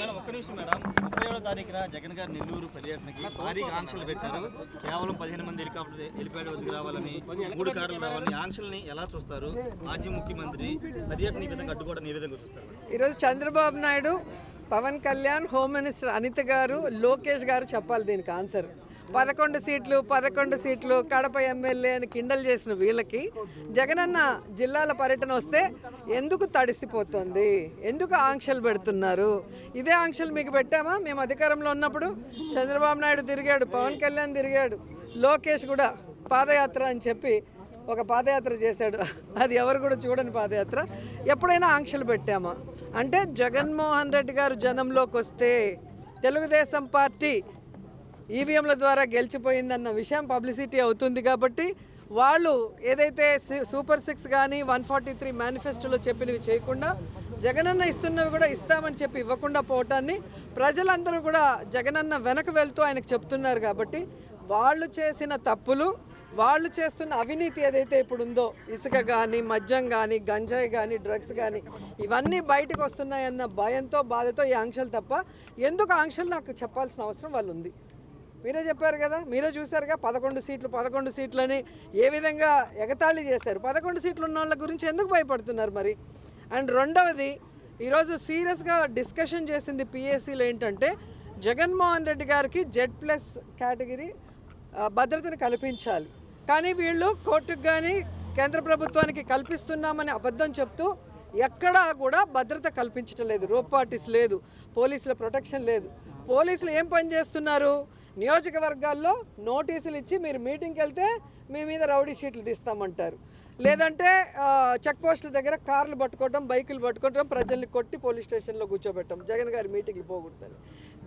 Madam ఒక్క నిమిషం madam. ముప్పై ఏడో తారీఖున జగన్ గారు నెల్లూరు పర్యటనకి భారీ ఆంక్షలు పెట్టారు. కేవలం పదిహేను మంది హెలికాప్టర్ హెలిప్యాడ్ వద్దకు రావాలని మూడు కార్లు రావాలని ఆంక్షల్ని ఎలా చూస్తారు? మాజీ ముఖ్యమంత్రి పర్యటన ఈ విధంగా అడ్డుకోవడం ఏ విధంగా చూస్తారు ఈరోజు చంద్రబాబు నాయుడు పవన్ కళ్యాణ్ హోమ్ మినిస్టర్ అనిత గారు లోకేష్ గారు చెప్పాలి దీనికి ఆన్సర్. పదకొండు సీట్లు పదకొండు సీట్లు కడప ఎమ్మెల్యే అని కిండల్ చేసిన వీళ్ళకి జగనన్న జిల్లాల పర్యటన వస్తే ఎందుకు తడిసిపోతుంది? ఎందుకు ఆంక్షలు పెడుతున్నారు? ఇదే ఆంక్షలు మీకు పెట్టామా? మేము అధికారంలో ఉన్నప్పుడు చంద్రబాబు నాయుడు తిరిగాడు పవన్ కళ్యాణ్ తిరిగాడు లోకేష్ కూడా పాదయాత్ర అని చెప్పి ఒక పాదయాత్ర చేశాడు. అది ఎవరు కూడా చూడని పాదయాత్ర. ఎప్పుడైనా ఆంక్షలు పెట్టామా? అంటే జగన్మోహన్ రెడ్డి గారు జనంలోకి వస్తే తెలుగుదేశం పార్టీ ఈవీఎంల ద్వారా గెలిచిపోయిందన్న విషయం పబ్లిసిటీ అవుతుంది కాబట్టి వాళ్ళు ఏదైతే సూపర్ సిక్స్ కానీ వన్ ఫార్టీ త్రీ మేనిఫెస్టోలో చెప్పినవి చేయకుండా జగనన్న ఇస్తున్నవి కూడా ఇస్తామని చెప్పి ఇవ్వకుండా పోవటాన్ని ప్రజలందరూ కూడా జగనన్న వెనక వెళ్తూ ఆయనకు చెప్తున్నారు కాబట్టి వాళ్ళు చేసిన తప్పులు వాళ్ళు చేస్తున్న అవినీతి ఏదైతే ఇప్పుడు ఉందో ఇసుక కానీ మద్యం కానీ గంజాయి కానీ డ్రగ్స్ కానీ ఇవన్నీ బయటకు వస్తున్నాయన్న భయంతో బాధతో ఈ ఆంక్షలు తప్ప ఎందుకు ఆంక్షలు నాకు చెప్పాల్సిన అవసరం వాళ్ళు ఉంది మీరే చెప్పారు కదా మీరే చూశారుగా పదకొండు సీట్లు పదకొండు సీట్లని ఏ విధంగా ఎగతాళి చేశారు? పదకొండు సీట్లు ఉన్న వాళ్ళ గురించి ఎందుకు భయపడుతున్నారు మరి? అండ్ రెండవది ఈరోజు సీరియస్గా డిస్కషన్ చేసింది పిఎస్సీలో ఏంటంటే జగన్మోహన్ రెడ్డి గారికి జెడ్ ప్లస్ కేటగిరీ భద్రతను కల్పించాలి. కానీ వీళ్ళు కోర్టుకు కానీ కేంద్ర ప్రభుత్వానికి కల్పిస్తున్నామని అబద్ధం చెప్తూ ఎక్కడా కూడా భద్రత కల్పించటం లేదు. రోప్ పార్టీస్ లేదు. పోలీసుల ప్రొటెక్షన్ లేదు. పోలీసులు ఏం పని చేస్తున్నారు? నియోజకవర్గాల్లో నోటీసులు ఇచ్చి మీరు మీటింగ్కి వెళ్తే మీ మీద రౌడీ షీట్లు తీస్తామంటారు. లేదంటే చెక్ పోస్టుల దగ్గర కార్లు పట్టుకోవటం బైకులు పట్టుకోవటం ప్రజల్ని కొట్టి పోలీస్ స్టేషన్లో కూర్చోబెట్టడం జగన్ గారి మీటింగ్లు పోగొడతారు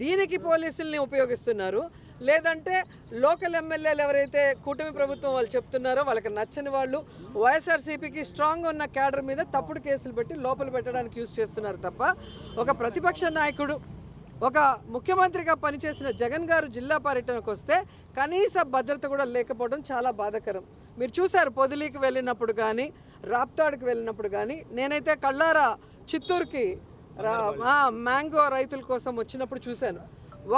దీనికి పోలీసుల్ని ఉపయోగిస్తున్నారు. లేదంటే లోకల్ ఎమ్మెల్యేలు ఎవరైతే కూటమి ప్రభుత్వం వాళ్ళు చెప్తున్నారో వాళ్ళకి నచ్చని వాళ్ళు వైఎస్ఆర్సీపీకి స్ట్రాంగ్ ఉన్న క్యాడర్ మీద తప్పుడు కేసులు పెట్టి లోపల పెట్టడానికి యూజ్ చేస్తున్నారు తప్ప ఒక ప్రతిపక్ష నాయకుడు ఒక ముఖ్యమంత్రిగా పనిచేసిన జగన్ గారు జిల్లా పర్యటనకు వస్తే కనీస భద్రత కూడా లేకపోవడం చాలా బాధాకరం. మీరు చూశారు పొదిలీకి వెళ్ళినప్పుడు కానీ రాప్తాడుకి వెళ్ళినప్పుడు కానీ నేనైతే కళ్ళారా చిత్తూరుకి మ్యాంగో రైతుల కోసం వచ్చినప్పుడు చూశాను.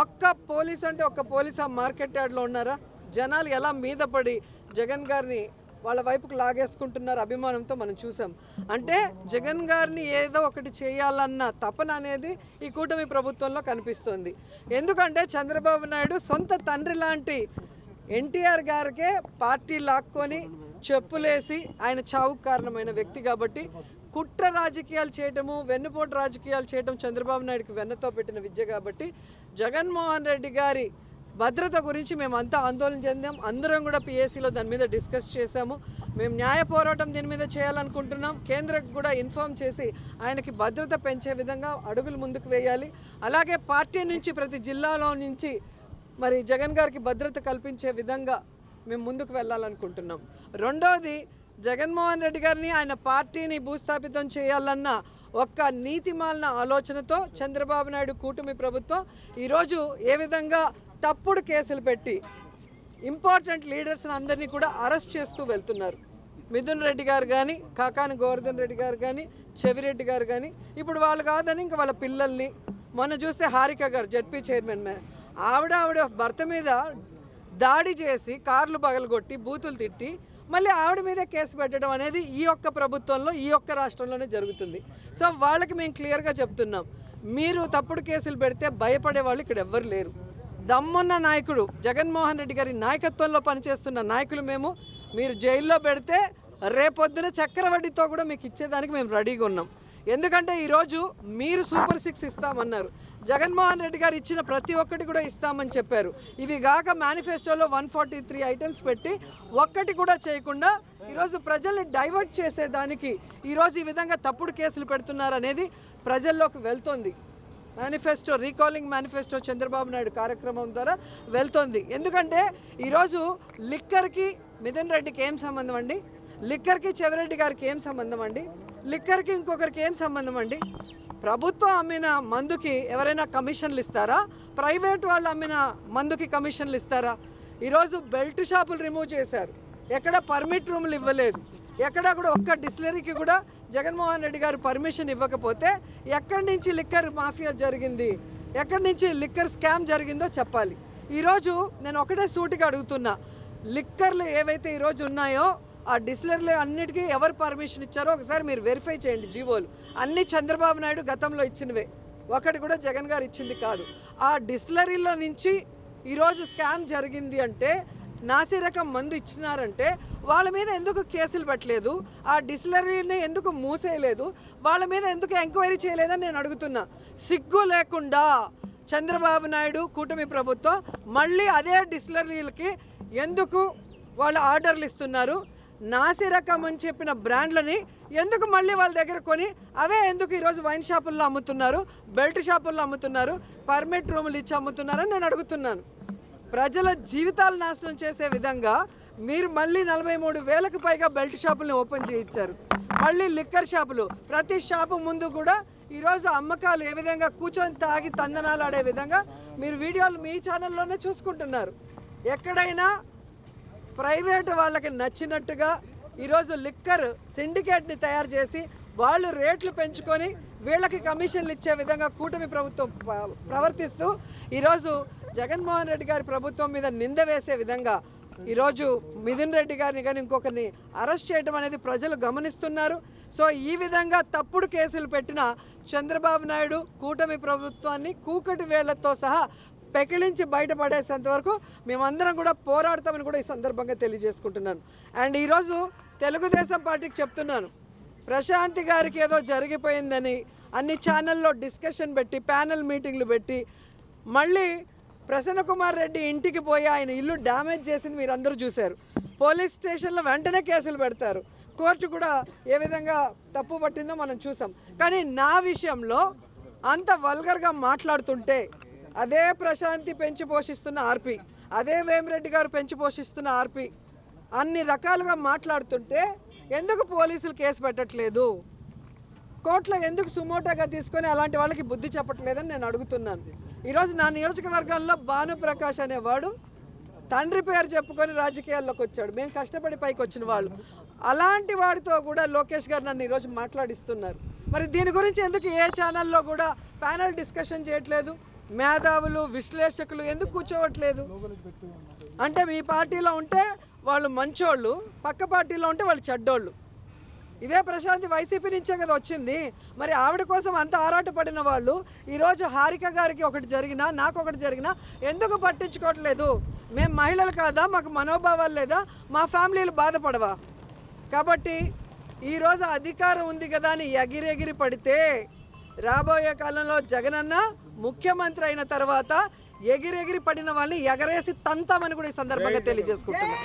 ఒక్క పోలీస్ అంటే ఒక్క పోలీస్ ఆ మార్కెట్ యార్డ్లో ఉన్నారా? జనాలు ఎలా మీద పడి జగన్ గారిని వాళ్ళ వైపుకు లాగేసుకుంటున్నారు అభిమానంతో మనం చూసాం. అంటే జగన్ గారిని ఏదో ఒకటి చేయాలన్న తపన అనేది ఈ కూటమి ప్రభుత్వంలో కనిపిస్తుంది. ఎందుకంటే చంద్రబాబు నాయుడు సొంత తండ్రి లాంటి ఎన్టీఆర్ గారికే పార్టీ లాక్కొని చెప్పులేసి ఆయన చావుకు కారణమైన వ్యక్తి కాబట్టి కుట్ర రాజకీయాలు చేయటము వెన్నుపోటు రాజకీయాలు చేయటం చంద్రబాబు నాయుడుకి వెన్నతో పెట్టిన విద్య కాబట్టి జగన్మోహన్ రెడ్డి గారి భద్రత గురించి మేము అంతా ఆందోళన చెందాం. అందరం కూడా పిఎస్సిలో దాని మీద డిస్కస్ చేశాము. మేము న్యాయ పోరాటం దీని మీద చేయాలనుకుంటున్నాం. కేంద్రకు కూడా ఇన్ఫామ్ చేసి ఆయనకి భద్రత పెంచే విధంగా అడుగులు ముందుకు వేయాలి. అలాగే పార్టీ నుంచి ప్రతి జిల్లాలో నుంచి మరి జగన్ గారికి భద్రత కల్పించే విధంగా మేము ముందుకు వెళ్ళాలనుకుంటున్నాం. రెండోది జగన్మోహన్ రెడ్డి గారిని ఆయన పార్టీని భూస్థాపితం చేయాలన్న ఒక్క నీతిమాలిన ఆలోచనతో చంద్రబాబు నాయుడు కూటమి ప్రభుత్వం ఈరోజు ఏ విధంగా తప్పుడు కేసులు పెట్టి ఇంపార్టెంట్ లీడర్స్ని అందరినీ కూడా అరెస్ట్ చేస్తూ వెళ్తున్నారు. మిథున్ రెడ్డి గారు కానీ కాకాని గోవర్ధన్ రెడ్డి గారు కానీ చెవిరెడ్డి గారు కానీ ఇప్పుడు వాళ్ళు కాదని ఇంకా వాళ్ళ పిల్లల్ని మొన్న చూస్తే హారిక గారు జడ్పీ చైర్మన్ ఆవిడ ఆవిడ భర్త మీద దాడి చేసి కార్లు పగలగొట్టి బూతులు తిట్టి మళ్ళీ ఆవిడ మీద కేసు పెట్టడం అనేది ఈ యొక్క ప్రభుత్వంలో ఈ ఒక్క రాష్ట్రంలోనే జరుగుతుంది. సో వాళ్ళకి మేము క్లియర్గా చెప్తున్నాం. మీరు తప్పుడు కేసులు పెడితే భయపడే వాళ్ళు ఇక్కడ ఎవ్వరు లేరు. దమ్మున్న నాయకుడు జగన్మోహన్ రెడ్డి గారి నాయకత్వంలో పనిచేస్తున్న నాయకులు మేము. మీరు జైల్లో పెడితే రేపొద్దున చక్రవడ్డీతో కూడా మీకు ఇచ్చేదానికి మేము రెడీగా ఉన్నాం. ఎందుకంటే ఈరోజు మీరు సూపర్ సిక్స్ ఇస్తామన్నారు. జగన్మోహన్ రెడ్డి గారు ఇచ్చిన ప్రతి ఒక్కటి కూడా ఇస్తామని చెప్పారు. ఇవి కాక మేనిఫెస్టోలో వన్ ఫార్టీ త్రీ ఐటమ్స్ పెట్టి ఒక్కటి కూడా చేయకుండా ఈరోజు ప్రజల్ని డైవర్ట్ చేసేదానికి ఈరోజు ఈ విధంగా తప్పుడు కేసులు పెడుతున్నారు అనేది ప్రజల్లోకి వెళ్తోంది. Manifesto recalling manifesto Chandrababu Naidu కార్యక్రమం ద్వారా వెళ్తోంది. ఎందుకంటే ఈరోజు లిక్కర్కి మిథున్ రెడ్డికి ఏం సంబంధం అండి? లిక్కర్కి చెవిరెడ్డి గారికి ఏం సంబంధం అండి? లిక్కర్కి ఇంకొకరికి ఏం సంబంధం అండి? ప్రభుత్వం అమ్మిన మందుకి ఎవరైనా కమిషన్లు ఇస్తారా? ప్రైవేట్ వాళ్ళు అమ్మిన మందుకి కమిషన్లు ఇస్తారా? ఈరోజు బెల్ట్ షాపులు రిమూవ్ చేశారు. ఎక్కడ పర్మిట్ రూములు ఇవ్వలేదు. ఎక్కడ కూడా ఒక్క డిస్లరీకి కూడా జగన్మోహన్ రెడ్డి గారు పర్మిషన్ ఇవ్వకపోతే ఎక్కడి నుంచి లిక్కర్ మాఫియా జరిగింది? ఎక్కడి నుంచి లిక్కర్ స్కామ్ జరిగిందో చెప్పాలి. ఈరోజు నేను ఒకటే సూటిగా అడుగుతున్నా. లిక్కర్లు ఏవైతే ఈరోజు ఉన్నాయో ఆ డిస్లర్లు అన్నిటికీ ఎవరు పర్మిషన్ ఇచ్చారో ఒకసారి మీరు వెరిఫై చేయండి జీవోలు. అన్ని చంద్రబాబు నాయుడు గతంలో ఇచ్చినవే. ఒకటి కూడా జగన్ గారు ఇచ్చింది కాదు. ఆ డిస్లరీలో నుంచి ఈరోజు స్కామ్ జరిగింది అంటే నాసి రకం మందు ఇచ్చినారంటే వాళ్ళ మీద ఎందుకు కేసులు పెట్టలేదు? ఆ డిస్టిలరీని ఎందుకు మూసేయలేదు? వాళ్ళ మీద ఎందుకు ఎంక్వైరీ చేయలేదని నేను అడుగుతున్నా. సిగ్గు లేకుండా చంద్రబాబు నాయుడు కూటమి ప్రభుత్వం మళ్ళీ అదే డిస్టిలరీలకి ఎందుకు వాళ్ళు ఆర్డర్లు ఇస్తున్నారు? నాసి రకం అని చెప్పిన బ్రాండ్లని ఎందుకు మళ్ళీ వాళ్ళ దగ్గర కొని అవే ఎందుకు ఈరోజు వైన్ షాపుల్లో అమ్ముతున్నారు బెల్ట్ షాపుల్లో అమ్ముతున్నారు పర్మిట్ రూములు ఇచ్చి అమ్ముతున్నారని నేను అడుగుతున్నాను. ప్రజల జీవితాలు నాశనం చేసే విధంగా మీరు మళ్ళీ నలభై మూడు వేలకు పైగా బెల్ట్ షాపులను ఓపెన్ చేయించారు. మళ్ళీ లిక్కర్ షాపులు. ప్రతి షాపు ముందు కూడా ఈరోజు అమ్మకాలు ఏ విధంగా కూర్చొని తాగి తందనాలు ఆడే విధంగా మీరు వీడియోలు మీ ఛానల్లోనే చూసుకుంటున్నారు. ఎక్కడైనా ప్రైవేట్ వాళ్ళకి నచ్చినట్టుగా ఈరోజు లిక్కర్ సిండికేట్ని తయారు చేసి వాళ్ళు రేట్లు పెంచుకొని వీళ్ళకి కమిషన్లు ఇచ్చే విధంగా కూటమి ప్రభుత్వం ప్రవర్తిస్తూ ఈరోజు జగన్మోహన్ రెడ్డి గారి ప్రభుత్వం మీద నింద వేసే విధంగా ఈరోజు మిథున్ రెడ్డి గారిని కానీ ఇంకొకరిని అరెస్ట్ చేయడం అనేది ప్రజలు గమనిస్తున్నారు. సో ఈ విధంగా తప్పుడు కేసులు పెట్టిన చంద్రబాబు నాయుడు కూటమి ప్రభుత్వాన్ని కూకటి వేళ్ళతో సహా పెకిలించి బయటపడేసేంత వరకు మేమందరం కూడా పోరాడతామని కూడా ఈ సందర్భంగా తెలియజేసుకుంటున్నాను. అండ్ ఈరోజు తెలుగుదేశం పార్టీకి చెప్తున్నాను. ప్రశాంతి గారికి ఏదో జరిగిపోయిందని అన్ని ఛానల్లో డిస్కషన్ పెట్టి ప్యానల్ మీటింగ్లు పెట్టి మళ్ళీ ప్రసన్న కుమార్ రెడ్డి ఇంటికి పోయి ఆయన ఇల్లు డ్యామేజ్ చేసింది మీరు అందరూ చూశారు. పోలీస్ స్టేషన్లో వెంటనే కేసులు పెడతారు. కోర్టు కూడా ఏ విధంగా తప్పు పట్టిందో మనం చూసాం. కానీ నా విషయంలో అంత వల్గర్గా మాట్లాడుతుంటే అదే ప్రశాంతి పెంచి పోషిస్తున్న ఆర్పి అదే వేమిరెడ్డి గారు పెంచి పోషిస్తున్న ఆర్పి అన్ని రకాలుగా మాట్లాడుతుంటే ఎందుకు పోలీసులు కేసు పెట్టట్లేదు? కోర్టులో ఎందుకు సుమోటాగా తీసుకొని అలాంటి వాళ్ళకి బుద్ధి చెప్పట్లేదని నేను అడుగుతున్నాను. ఈరోజు నా నియోజకవర్గంలో భానుప్రకాష్ అనేవాడు తండ్రి పేరు చెప్పుకొని రాజకీయాల్లోకి వచ్చాడు. మేము కష్టపడి పైకి వచ్చిన వాళ్ళు. అలాంటి వాడితో కూడా లోకేష్ గారు నన్ను ఈరోజు మాట్లాడిస్తున్నారు. మరి దీని గురించి ఎందుకు ఏ ఛానల్లో కూడా ప్యానల్ డిస్కషన్ చేయట్లేదు? మేధావులు విశ్లేషకులు ఎందుకు కూర్చోవట్లేదు? అంటే మీ పార్టీలో ఉంటే వాళ్ళు మంచోళ్ళు పక్క పార్టీలో ఉంటే వాళ్ళు చెడ్డోళ్ళు. ఇదే ప్రశాంతి వైసీపీ నుంచే కదా వచ్చింది. మరి ఆవిడ కోసం అంత ఆరాటపడిన వాళ్ళు ఈరోజు హారిక గారికి ఒకటి జరిగినా నాకు ఒకటి జరిగినా ఎందుకు పట్టించుకోవట్లేదు? మేము మహిళలు కాదా? మాకు మనోభావాలు లేదా? మా ఫ్యామిలీలు బాధపడవా? కాబట్టి ఈరోజు అధికారం ఉంది కదా అని ఎగిరెగిరి పడితే రాబోయే కాలంలో జగనన్న ముఖ్యమంత్రి అయిన తర్వాత ఎగిరెగిరి పడిన వాళ్ళని ఎగరేసి తంతామని కూడా ఈ సందర్భంగా తెలియజేసుకుంటున్నాను.